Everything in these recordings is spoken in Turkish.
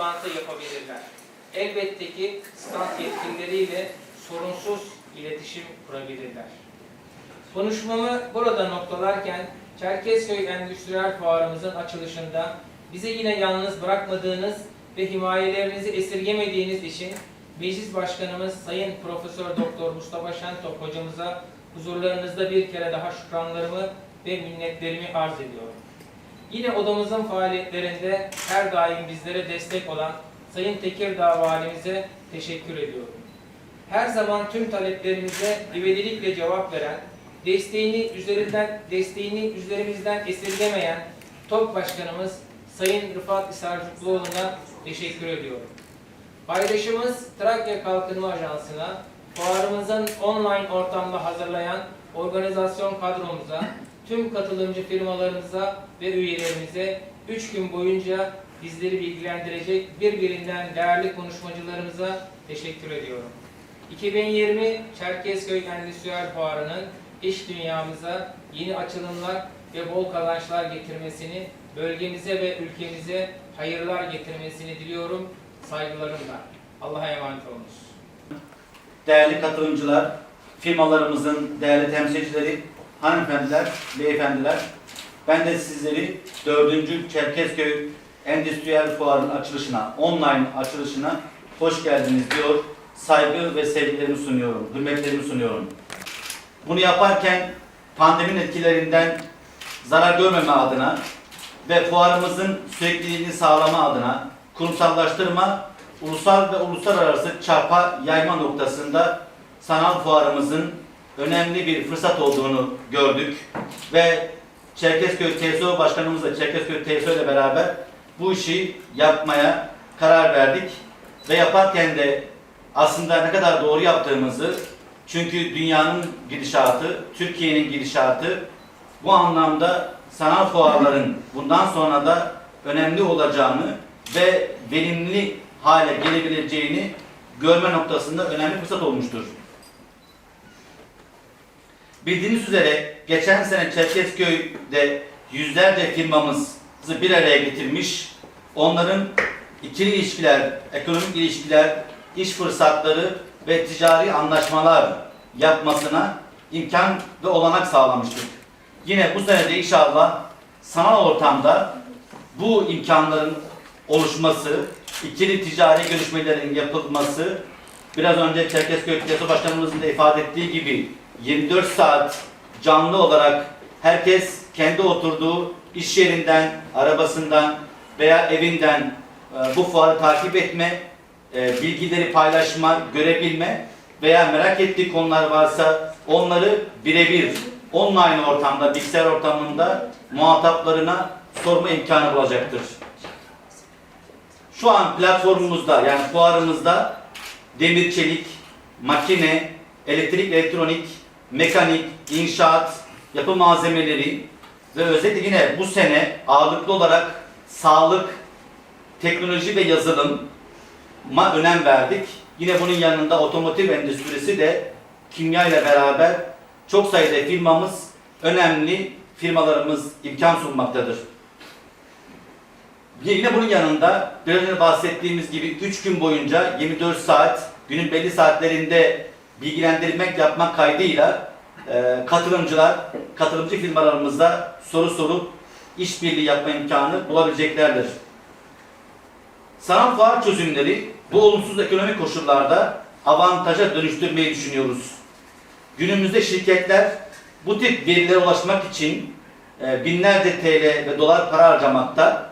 toplantı yapabilirler. Elbette ki stand yetkilileriyle sorunsuz iletişim kurabilirler. Konuşmamı burada noktalarken Çerkezköy Endüstriyel Fuarımızın açılışında bizi yine yalnız bırakmadığınız ve himayelerinizi esirgemediğiniz için Meclis Başkanımız Sayın Profesör Doktor Mustafa Şentop hocamıza huzurlarınızda bir kere daha şükranlarımı ve minnetlerimi arz ediyorum. Yine odamızın faaliyetlerinde her daim bizlere destek olan Sayın Tekirdağ Valimize teşekkür ediyorum. Her zaman tüm taleplerimize ivedilikle cevap veren, desteğini üzerinden desteğini üzerimizden esirgemeyen TOP Başkanımız Sayın Rıfat Hisarcıklıoğlu'na teşekkür ediyorum. Paydaşımız Trakya Kalkınma Ajansı'na, fuarımızın online ortamda hazırlayan organizasyon kadromuza, tüm katılımcı firmalarımıza ve üyelerimize 3 gün boyunca bizleri bilgilendirecek birbirinden değerli konuşmacılarımıza teşekkür ediyorum. 2020 Çerkezköy Endüstriyel Fuarı'nın iş dünyamıza yeni açılımlar ve bol kazançlar getirmesini, bölgemize ve ülkemize hayırlar getirmesini diliyorum saygılarımla. Allah'a emanet olunuz. değerli katılımcılar, firmalarımızın değerli temsilcileri, hanımefendiler, beyefendiler, ben de sizleri 4. Çerkezköy Endüstriyel Fuarı'nın açılışına, online açılışına hoş geldiniz diyor. Saygı ve sevgilerimi sunuyorum, hürmetlerimi sunuyorum. Bunu yaparken pandeminin etkilerinden zarar görmeme adına ve fuarımızın sürekliliğini sağlama adına kurumsallaştırma, ulusal ve uluslararası çarpa yayma noktasında sanal fuarımızın önemli bir fırsat olduğunu gördük ve Çerkezköy TSO Başkanımızla Çerkezköy TSO ile beraber bu işi yapmaya karar verdik ve yaparken de aslında ne kadar doğru yaptığımızı çünkü dünyanın gidişatı, Türkiye'nin gidişatı bu anlamda sanal fuarların bundan sonra da önemli olacağını ve verimli hale gelebileceğini görme noktasında önemli fırsat olmuştur. Bildiğiniz üzere geçen sene Çerkezköy'de yüzlerce firmamızı bir araya getirmiş, onların ikili ilişkiler, ekonomik ilişkiler, iş fırsatları ve ticari anlaşmalar yapmasına imkan ve olanak sağlamıştık. Yine bu sene de inşallah sanal ortamda bu imkanların oluşması, ikili ticari görüşmelerin yapılması, biraz önce Çerkezköy Tiyatrosu Başkanımızın da ifade ettiği gibi 24 saat canlı olarak herkes kendi oturduğu iş yerinden, arabasından veya evinden e, bu fuarı takip etme, e, bilgileri paylaşma, görebilme veya merak ettiği konular varsa onları birebir online ortamda, bilgisayar ortamında muhataplarına sorma imkanı bulacaktır. Şu an platformumuzda yani fuarımızda demir çelik, makine, elektrik elektronik, mekanik, inşaat, yapı malzemeleri ve özellikle yine bu sene ağırlıklı olarak sağlık, teknoloji ve yazılıma önem verdik. Yine bunun yanında otomotiv endüstrisi de kimya ile beraber çok sayıda firmamız, önemli firmalarımız imkan sunmaktadır. Yine bunun yanında biraz önce bahsettiğimiz gibi 3 gün boyunca 24 saat günün belli saatlerinde bilgilendirmek yapmak kaydıyla e, katılımcılar, katılımcı firmalarımızda soru sorup işbirliği yapma imkanı bulabileceklerdir. Sanal fuar çözümleri bu olumsuz ekonomik koşullarda avantaja dönüştürmeyi düşünüyoruz. Günümüzde şirketler bu tip verilere ulaşmak için e, binlerce TL ve dolar para harcamakta.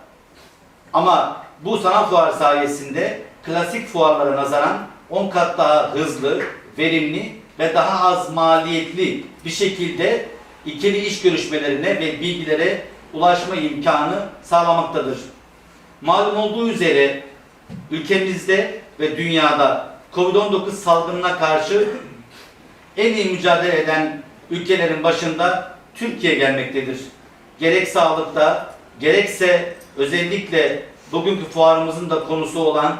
Ama bu sanal fuar sayesinde klasik fuarlara nazaran 10 kat daha hızlı, verimli ve daha az maliyetli bir şekilde ikili iş görüşmelerine ve bilgilere ulaşma imkanı sağlamaktadır. Malum olduğu üzere ülkemizde ve dünyada Covid-19 salgınına karşı en iyi mücadele eden ülkelerin başında Türkiye gelmektedir. Gerek sağlıkta, gerekse özellikle bugünkü fuarımızın da konusu olan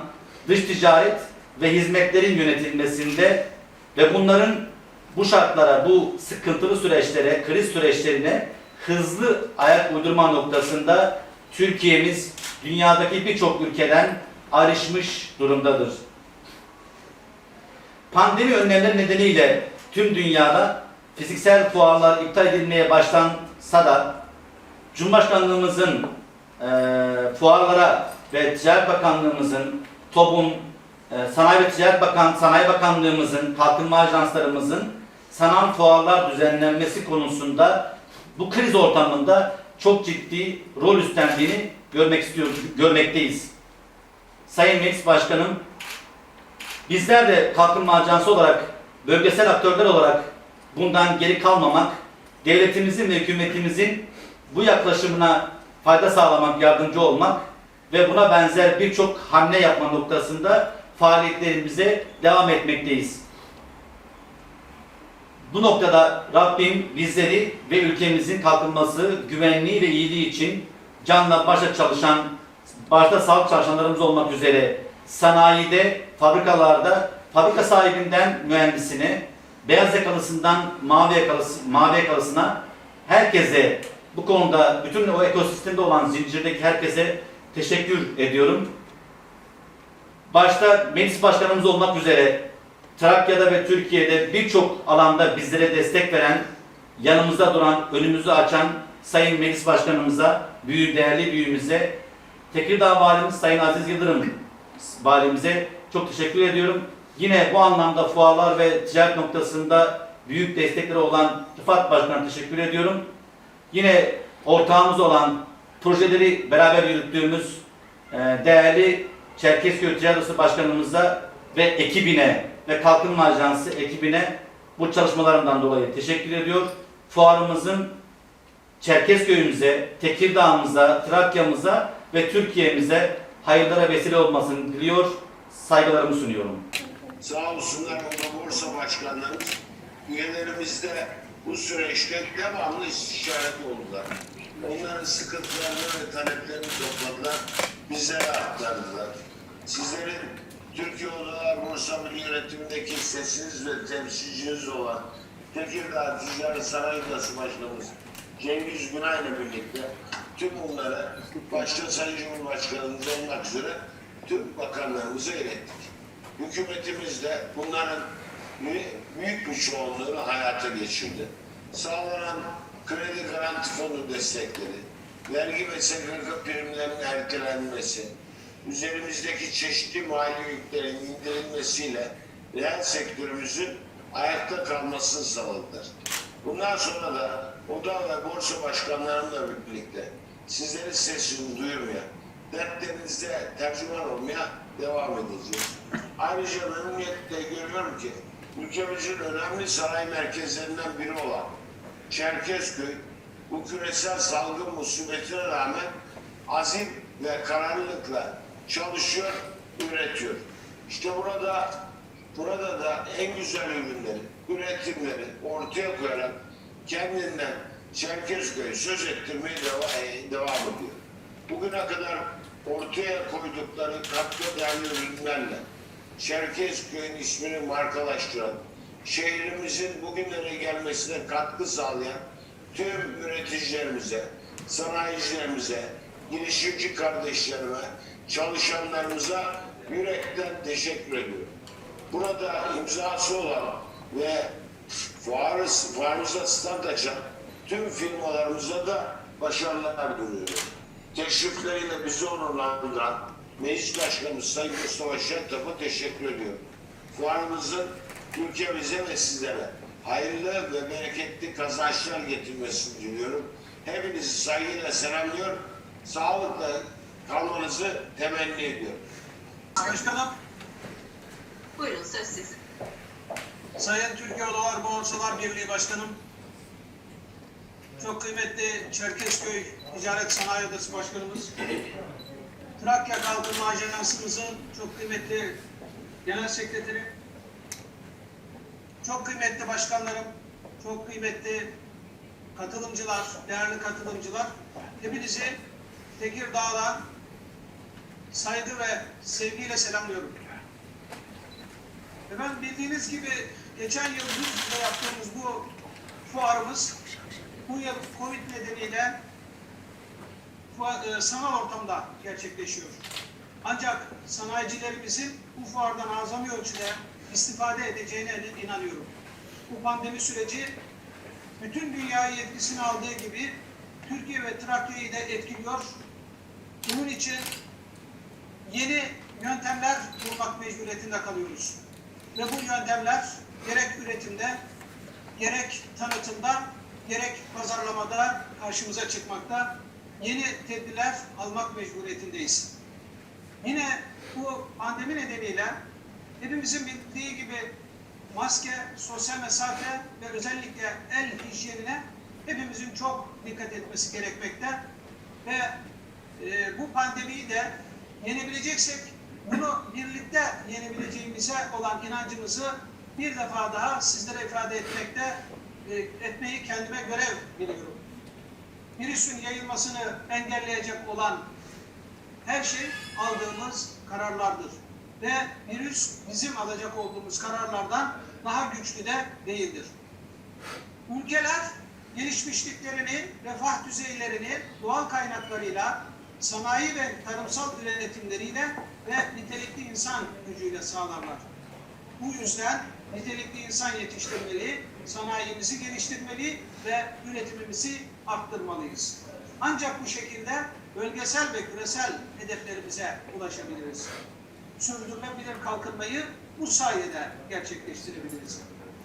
dış ticaret ve hizmetlerin yönetilmesinde ve bunların bu şartlara, bu sıkıntılı süreçlere, kriz süreçlerine hızlı ayak uydurma noktasında Türkiye'miz dünyadaki birçok ülkeden ayrışmış durumdadır. Pandemi önlemleri nedeniyle tüm dünyada fiziksel fuarlar iptal edilmeye başlansa da Cumhurbaşkanlığımızın eee, fuarlara ve Ticaret Bakanlığımızın, TOB'un, Sanayi ve Ticaret Bakan, Sanayi Bakanlığımızın, kalkınma ajanslarımızın sanal fuarlar düzenlenmesi konusunda bu kriz ortamında çok ciddi rol üstlendiğini görmek istiyoruz, görmekteyiz. Sayın Meclis Başkanım, bizler de kalkınma ajansı olarak, bölgesel aktörler olarak bundan geri kalmamak, devletimizin ve hükümetimizin bu yaklaşımına fayda sağlamak, yardımcı olmak ve buna benzer birçok hamle yapma noktasında faaliyetlerimize devam etmekteyiz. Bu noktada Rabbim bizleri ve ülkemizin kalkınması, güvenliği ve iyiliği için canla başla çalışan, başta sağlık çalışanlarımız olmak üzere sanayide, fabrikalarda, fabrika sahibinden mühendisine, beyaz yakalısından mavi, yakalısı, mavi yakalısına herkese bu konuda bütün o ekosistemde olan zincirdeki herkese teşekkür ediyorum. Başta meclis başkanımız olmak üzere Trakya'da ve Türkiye'de birçok alanda bizlere destek veren, yanımızda duran, önümüzü açan Sayın Meclis Başkanımıza, büyü, değerli büyüğümüze, Tekirdağ Valimiz Sayın Aziz Yıldırım Valimize çok teşekkür ediyorum. Yine bu anlamda fuarlar ve ticaret noktasında büyük destekleri olan Rıfat Başkan'a teşekkür ediyorum. Yine ortağımız olan projeleri beraber yürüttüğümüz e, değerli Çerkezköy Ticaret Odası Başkanımıza ve ekibine ve Kalkınma Ajansı ekibine bu çalışmalarından dolayı teşekkür ediyor. Fuarımızın Çerkezköy'ümüze, Tekirdağ'ımıza, Trakya'mıza ve Türkiye'mize hayırlara vesile olmasını diliyor. Saygılarımı sunuyorum. Sağ olsunlar Oda Borsa Başkanlarımız üyelerimiz de bu süreçte devamlı istişare oldular. Onların sıkıntılarını ve taleplerini topladılar, bizlere aktardılar. Sizlerin Türkiye Odalar Borsa Birliği yönetimindeki sesiniz ve temsilciniz olan Tekirdağ Ticaret Sanayi Odası Başkanımız Cengiz Günay ile birlikte tüm bunları başta Sayın Cumhurbaşkanımız olmak üzere tüm bakanlarımıza ilettik. Hükümetimiz de bunların büyük- bir çoğunluğunu hayata geçirdi. Sağlanan kredi garanti fonu destekleri, vergi ve SGK primlerinin ertelenmesi, üzerimizdeki çeşitli mali yüklerin indirilmesiyle reel sektörümüzün ayakta kalmasını sağladılar. Bundan sonra da oda ve borsa başkanlarımla birlikte sizlerin sesini duyurmaya, dertlerinizde tercüman olmaya devam edeceğiz. Ayrıca memnuniyetle görüyorum ki ülkemizin önemli sanayi merkezlerinden biri olan Çerkezköy bu küresel salgın musibetine rağmen azim ve kararlılıkla çalışıyor, üretiyor. İşte burada burada da en güzel ürünleri, üretimleri ortaya koyarak kendinden Çerkezköy söz ettirmeye deva- e, devam ediyor. Bugüne kadar ortaya koydukları katkı değerli ürünlerle Çerkezköy'ün ismini markalaştıran, şehrimizin bugünlere gelmesine katkı sağlayan tüm üreticilerimize, sanayicilerimize, girişimci kardeşlerime, çalışanlarımıza yürekten teşekkür ediyorum. Burada imzası olan ve fuarı, fuarımıza stand açan tüm firmalarımıza da başarılar diliyorum. Teşrifleriyle bizi onurlandıran Meclis Başkanımız Sayın Mustafa Şentop'a teşekkür ediyorum. Fuarımızın ülkemize ve sizlere hayırlı ve bereketli kazançlar getirmesini diliyorum. Hepinizi saygıyla selamlıyor, sağlıkla kalmanızı temenni ediyorum. Başkanım, Buyurun söz sizin. Sayın Türkiye Odalar Borsalar Birliği Başkanım, çok kıymetli Çerkezköy Ticaret Sanayi Odası Başkanımız, Trakya Kalkınma Ajansımızın çok kıymetli Genel Sekreteri, çok kıymetli başkanlarım, çok kıymetli katılımcılar, değerli katılımcılar, hepinizi Tekirdağ'dan saygı ve sevgiyle selamlıyorum. Efendim bildiğiniz gibi geçen yıl Düzce'de yaptığımız bu fuarımız bu yıl Covid nedeniyle sanal ortamda gerçekleşiyor. Ancak sanayicilerimizin bu fuardan azami ölçüde istifade edeceğine inanıyorum. Bu pandemi süreci bütün dünyayı etkisine aldığı gibi Türkiye ve Trakya'yı da etkiliyor. Bunun için yeni yöntemler bulmak mecburiyetinde kalıyoruz. Ve bu yöntemler gerek üretimde, gerek tanıtımda, gerek pazarlamada karşımıza çıkmakta. Yeni tedbirler almak mecburiyetindeyiz. Yine bu pandemi nedeniyle hepimizin bildiği gibi maske, sosyal mesafe ve özellikle el hijyenine hepimizin çok dikkat etmesi gerekmekte. Ve e, bu pandemiyi de yenebileceksek bunu birlikte yenebileceğimize olan inancımızı bir defa daha sizlere ifade etmekte e, etmeyi kendime görev biliyorum. Virüsün yayılmasını engelleyecek olan her şey aldığımız kararlardır. Ve virüs bizim alacak olduğumuz kararlardan daha güçlü de değildir. Ülkeler gelişmişliklerini, refah düzeylerini doğal kaynaklarıyla, sanayi ve tarımsal üretimleriyle ve nitelikli insan gücüyle sağlarlar. Bu yüzden nitelikli insan yetiştirmeli, sanayimizi geliştirmeli ve üretimimizi arttırmalıyız. Ancak bu şekilde bölgesel ve küresel hedeflerimize ulaşabiliriz. Sürdürülebilir kalkınmayı bu sayede gerçekleştirebiliriz.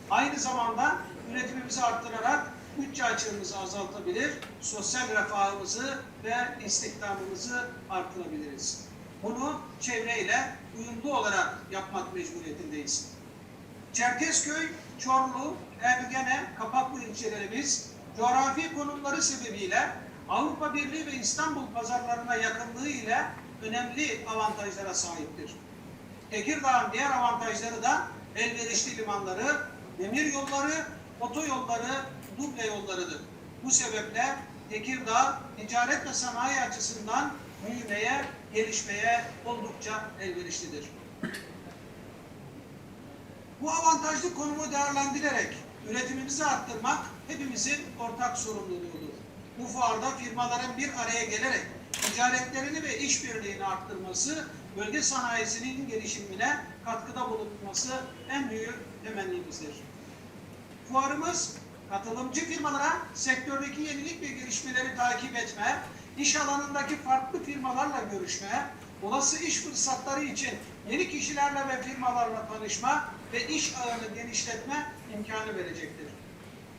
Aynı zamanda üretimimizi arttırarak bütçe açığımızı azaltabilir, sosyal refahımızı ve istihdamımızı artırabiliriz. Bunu çevreyle uyumlu olarak yapmak mecburiyetindeyiz. Çerkezköy, Çorlu, Ergene, Kapaklı ilçelerimiz coğrafi konumları sebebiyle Avrupa Birliği ve İstanbul pazarlarına yakınlığı ile önemli avantajlara sahiptir. Tekirdağ'ın diğer avantajları da elverişli limanları, demir yolları, otoyolları, duble yollarıdır. Bu sebeple Tekirdağ ticaret ve sanayi açısından büyümeye, gelişmeye oldukça elverişlidir. Bu avantajlı konumu değerlendirerek üretimimizi arttırmak hepimizin ortak sorumluluğudur. Bu fuarda firmaların bir araya gelerek ticaretlerini ve işbirliğini arttırması, bölge sanayisinin gelişimine katkıda bulunması en büyük temennimizdir. Fuarımız katılımcı firmalara sektördeki yenilik ve gelişmeleri takip etme, iş alanındaki farklı firmalarla görüşme, olası iş fırsatları için yeni kişilerle ve firmalarla tanışma ve iş ağını genişletme imkanı verecektir.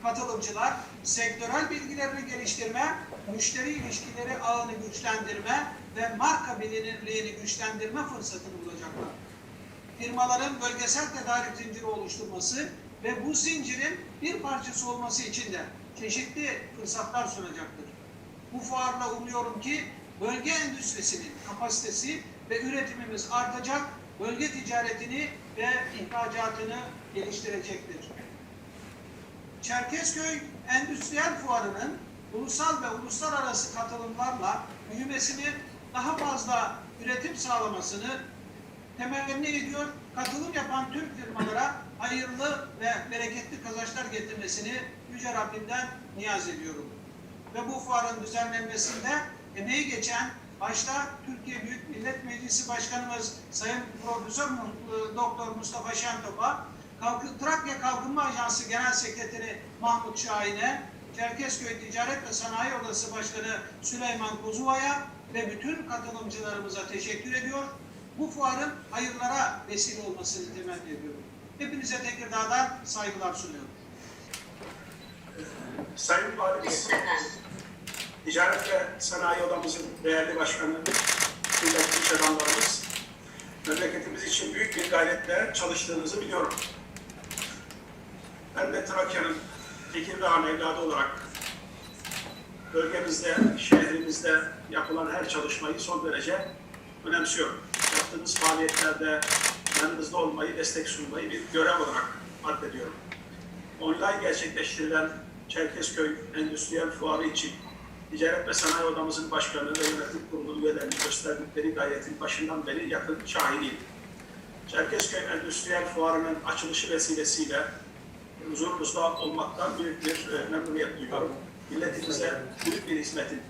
Katılımcılar sektörel bilgilerini geliştirme, müşteri ilişkileri ağını güçlendirme ve marka bilinirliğini güçlendirme fırsatını bulacaklar. Firmaların bölgesel tedarik zinciri oluşturması ve bu zincirin bir parçası olması için de çeşitli fırsatlar sunacaktır. Bu fuarla umuyorum ki bölge endüstrisinin kapasitesi ve üretimimiz artacak, bölge ticaretini ve ihracatını geliştirecektir. Çerkezköy Endüstriyel Fuarı'nın ulusal ve uluslararası katılımlarla büyümesini daha fazla üretim sağlamasını temenni ediyor. Katılım yapan tüm firmalara hayırlı ve bereketli kazançlar getirmesini Yüce Rabbimden niyaz ediyorum. Ve bu fuarın düzenlenmesinde emeği geçen başta Türkiye Büyük Millet Meclisi Başkanımız Sayın Profesör Mu- Doktor Mustafa Şentop'a, Trakya Kalkınma Ajansı Genel Sekreteri Mahmut Şahin'e, Çerkezköy Ticaret ve Sanayi Odası Başkanı Süleyman Kozuva'ya ve bütün katılımcılarımıza teşekkür ediyor. Bu fuarın hayırlara vesile olmasını temenni ediyorum. Hepinize Tekirdağ'dan saygılar sunuyorum. Sayın Valimiz, Ticaret ve Sanayi Odamızın değerli başkanı, kıymetli iş adamlarımız, memleketimiz için büyük bir gayretle çalıştığınızı biliyorum. Ben de Trakya'nın Tekirdağ'ın evladı olarak bölgemizde, şehrimizde yapılan her çalışmayı son derece önemsiyorum. Yaptığınız faaliyetlerde yanınızda olmayı, destek sunmayı bir görev olarak addediyorum. Online gerçekleştirilen Çerkezköy Endüstriyel Fuarı için Ticaret ve Sanayi Odamızın Başkanı ve Yönetim Kurulu üyelerinin gösterdikleri gayretin başından beri yakın şahidiyim. Çerkezköy Endüstriyel Fuarı'nın açılışı vesilesiyle huzurunuzda olmaktan büyük bir e, memnuniyet duyuyorum. Milletimize büyük bir hizmetin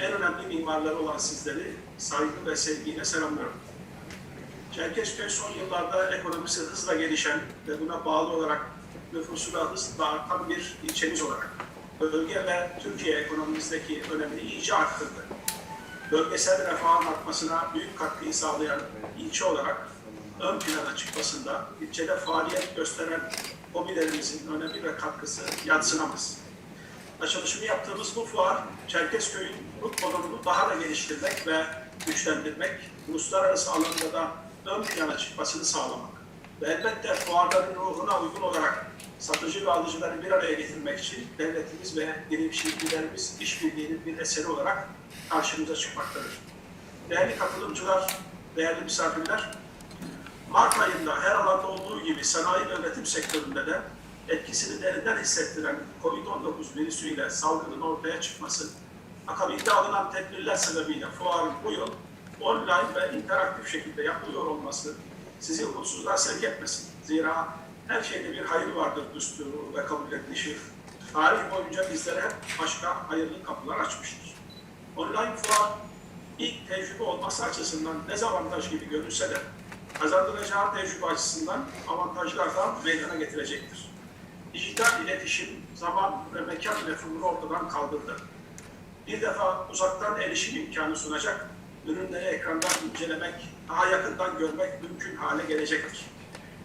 en önemli mimarları olan sizleri saygı ve sevgiyle selamlıyorum. Çerkezköy son yıllarda ekonomisi hızla gelişen ve buna bağlı olarak nüfusu da hızla artan bir ilçemiz olarak bölge ve Türkiye ekonomimizdeki önemini iyice arttırdı. Bölgesel refahın artmasına büyük katkıyı sağlayan ilçe olarak ön plana çıkmasında ilçede faaliyet gösteren hobilerimizin önemi ve katkısı yadsınamaz. Açılışını yaptığımız bu fuar, Çerkezköy'ün bu konumunu daha da geliştirmek ve güçlendirmek, uluslararası alanda da ön plana çıkmasını sağlamak ve elbette fuarların ruhuna uygun olarak satıcı ve alıcıları bir araya getirmek için devletimiz ve girişimcilerimiz işbirliğinin bir eseri olarak karşımıza çıkmaktadır. Değerli katılımcılar, değerli misafirler, Mart ayında her alanda olduğu gibi sanayi ve üretim sektöründe de etkisini derinden hissettiren COVID-19 virüsüyle salgının ortaya çıkması, akabinde alınan tedbirler sebebiyle fuarın bu yıl online ve interaktif şekilde yapılıyor olması sizi umutsuzluğa sevk etmesin. Zira her şeyde bir hayır vardır düsturu ve kabul edilişi. Tarih boyunca bizlere hep başka hayırlı kapılar açmıştır. Online fuar ilk tecrübe olması açısından dezavantaj gibi görünse de kazandıracağı tecrübe açısından avantajlar da meydana getirecektir. Dijital iletişim zaman ve mekan mefhumunu ortadan kaldırdı. Bir defa uzaktan erişim imkanı sunacak, ürünleri ekrandan incelemek, daha yakından görmek mümkün hale gelecektir.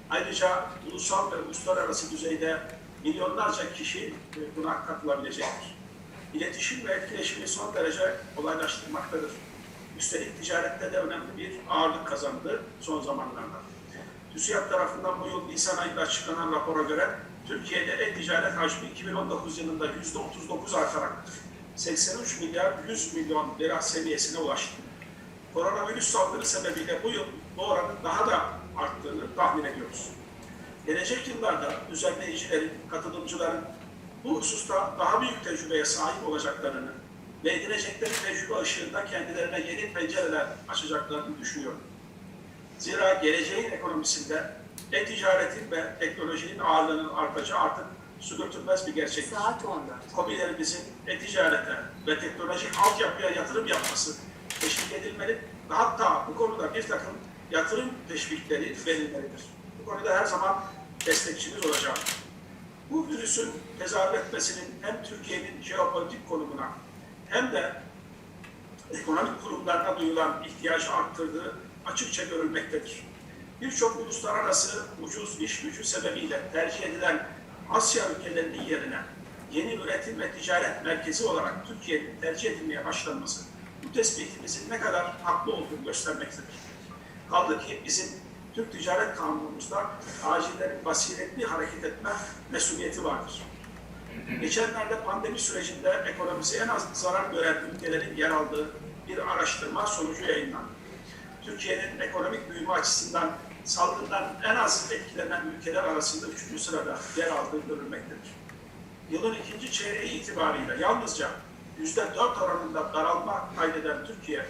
Ayrıca ulusal ve uluslararası düzeyde milyonlarca kişi e, buna katılabilecektir. İletişim ve etkileşimi son derece kolaylaştırmaktadır. Üstelik ticarette de önemli bir ağırlık kazandı son zamanlarda. TÜSİAD tarafından bu yıl Nisan ayında açıklanan rapora göre Türkiye'de e-ticaret hacmi 2019 yılında %39 artarak 83 milyar 100 milyon lira seviyesine ulaştı. Koronavirüs salgını sebebiyle bu yıl bu oranın daha da arttığını tahmin ediyoruz. Gelecek yıllarda düzenleyicilerin, katılımcıların bu hususta daha büyük tecrübeye sahip olacaklarını ve edinecekleri tecrübe ışığında kendilerine yeni pencereler açacaklarını düşünüyorum. Zira geleceğin ekonomisinde e-ticaretin ve teknolojinin ağırlığının artacağı artık su götürmez bir gerçek. Saat 14. Kobilerimizin e-ticarete ve teknolojik altyapıya yatırım yapması teşvik edilmeli ve hatta bu konuda bir takım yatırım teşvikleri verilmelidir. Bu konuda her zaman destekçimiz olacağım. Bu virüsün tezahür etmesinin hem Türkiye'nin jeopolitik konumuna hem de ekonomik kurumlarına duyulan ihtiyacı arttırdığı açıkça görülmektedir. Birçok uluslararası ucuz iş gücü sebebiyle tercih edilen Asya ülkelerinin yerine yeni üretim ve ticaret merkezi olarak Türkiye'nin tercih edilmeye başlanması bu tespitimizin ne kadar haklı olduğunu göstermektedir. Kaldı ki bizim Türk Ticaret Kanunumuzda acillerin basiretli hareket etme mesuliyeti vardır. Geçenlerde pandemi sürecinde ekonomisi en az zarar gören ülkelerin yer aldığı bir araştırma sonucu yayınlandı. Türkiye'nin ekonomik büyüme açısından salgından en az etkilenen ülkeler arasında üçüncü sırada yer aldığı görülmektedir. Yılın ikinci çeyreği itibariyle yalnızca yüzde dört oranında daralma kaydeden Türkiye,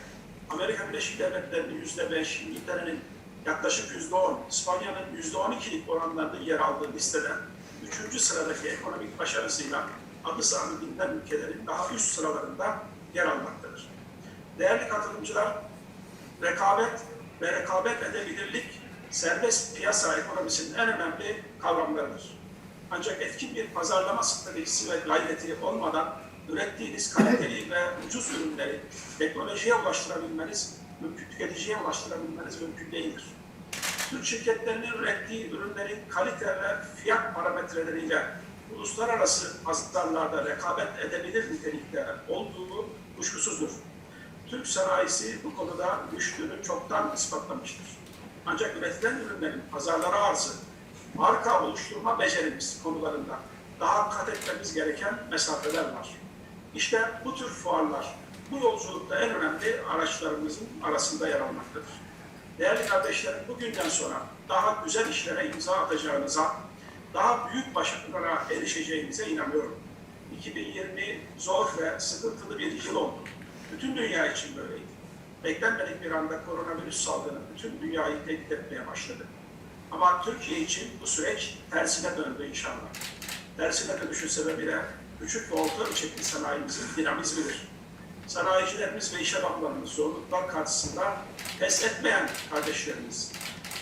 Amerika Birleşik Devletleri'nin yüzde beş, İngiltere'nin yaklaşık yüzde on, İspanya'nın yüzde on ikilik oranlarda yer aldığı listede üçüncü sıradaki ekonomik başarısıyla adı sanı bilinen ülkelerin daha üst sıralarında yer almaktadır. Değerli katılımcılar, rekabet ve rekabet edebilirlik serbest piyasa ekonomisinin en önemli kavramlarıdır. Ancak etkin bir pazarlama stratejisi ve gayreti olmadan ürettiğiniz kaliteli ve ucuz ürünleri teknolojiye ulaştırabilmeniz, mümkün, tüketiciye ulaştırabilmeniz mümkün değildir. Türk şirketlerinin ürettiği ürünlerin kalite ve fiyat parametreleriyle uluslararası pazarlarda rekabet edebilir nitelikte olduğu kuşkusuzdur. Türk sanayisi bu konuda güçlüğünü çoktan ispatlamıştır. Ancak üretilen ürünlerin pazarlara arzı, marka oluşturma becerimiz konularında daha kat etmemiz gereken mesafeler var. İşte bu tür fuarlar, bu yolculukta en önemli araçlarımızın arasında yer almaktadır. Değerli kardeşlerim, bugünden sonra daha güzel işlere imza atacağınıza, daha büyük başarılara erişeceğinize inanıyorum. 2020 zor ve sıkıntılı bir yıl oldu. Bütün dünya için böyleydi. Beklenmedik bir anda koronavirüs salgını bütün dünyayı tehdit etmeye başladı. Ama Türkiye için bu süreç tersine döndü inşallah. Tersine dönüşün sebebi de küçük ve orta ölçekli sanayimizin dinamizmidir. Sanayicilerimiz ve iş adamlarımız zorluklar karşısında pes etmeyen kardeşlerimiz,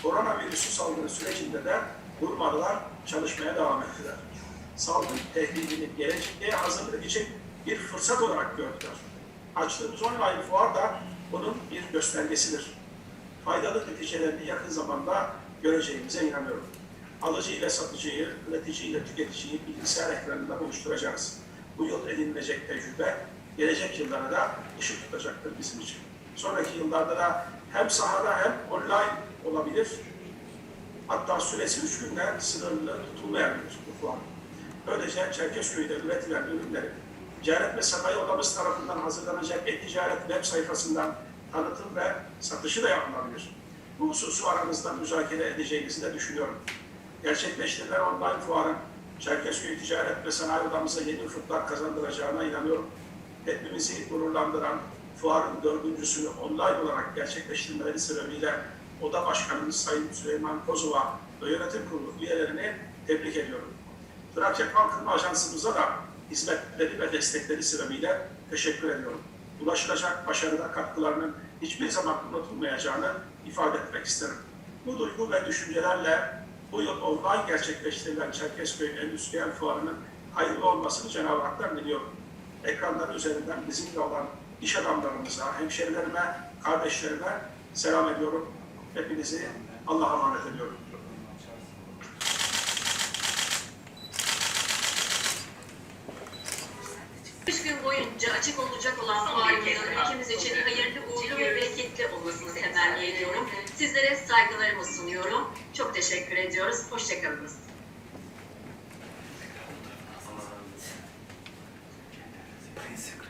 koronavirüsü salgını sürecinde de durmadılar, çalışmaya devam ettiler. Salgın tehdidini geleceğe hazırlık için bir fırsat olarak gördüler. Açtığımız online fuar da bunun bir göstergesidir. Faydalı neticelerini yakın zamanda göreceğimize inanıyorum. Alıcı ile satıcıyı, üretici ile tüketiciyi bilgisayar ekranında buluşturacağız. Bu yıl edinilecek tecrübe gelecek yıllara da ışık tutacaktır bizim için. Sonraki yıllarda da hem sahada hem online olabilir. Hatta süresi üç günden sınırlı tutulmayabilir bu fuar. Böylece Çerkezköy'de üretilen ürünlerin Ticaret ve Sanayi Odamız tarafından hazırlanacak e-ticaret web sayfasından tanıtım ve satışı da yapılabilir. Bu hususu aramızda müzakere edeceğimizi de düşünüyorum. Gerçekleştirilen online fuarın Çerkezköy Ticaret ve Sanayi Odamıza yeni ufuklar kazandıracağına inanıyorum. Hepimizi gururlandıran fuarın dördüncüsünü online olarak gerçekleştirmeleri sebebiyle Oda Başkanımız Sayın Süleyman Kozova ve yönetim kurulu üyelerini tebrik ediyorum. Trakya Kalkınma Ajansımıza da hizmetleri ve destekleri sebebiyle teşekkür ediyorum. Ulaşılacak başarıda katkılarının hiçbir zaman unutulmayacağını ifade etmek isterim. Bu duygu ve düşüncelerle bu yıl online gerçekleştirilen Çerkezköy Endüstriyel Fuarı'nın hayırlı olmasını Cenab-ı Hak'tan diliyorum. Ekranlar üzerinden bizimle olan iş adamlarımıza, hemşerilerime, kardeşlerime selam ediyorum. Hepinizi Allah'a emanet ediyorum. Üç gün boyunca açık olacak olan fuarımızın ülkemiz için hayırlı, uğurlu ve bereketli olmasını temenni ediyorum. Sizlere saygılarımı sunuyorum. Çok teşekkür ediyoruz. Hoşçakalınız. Prinzip.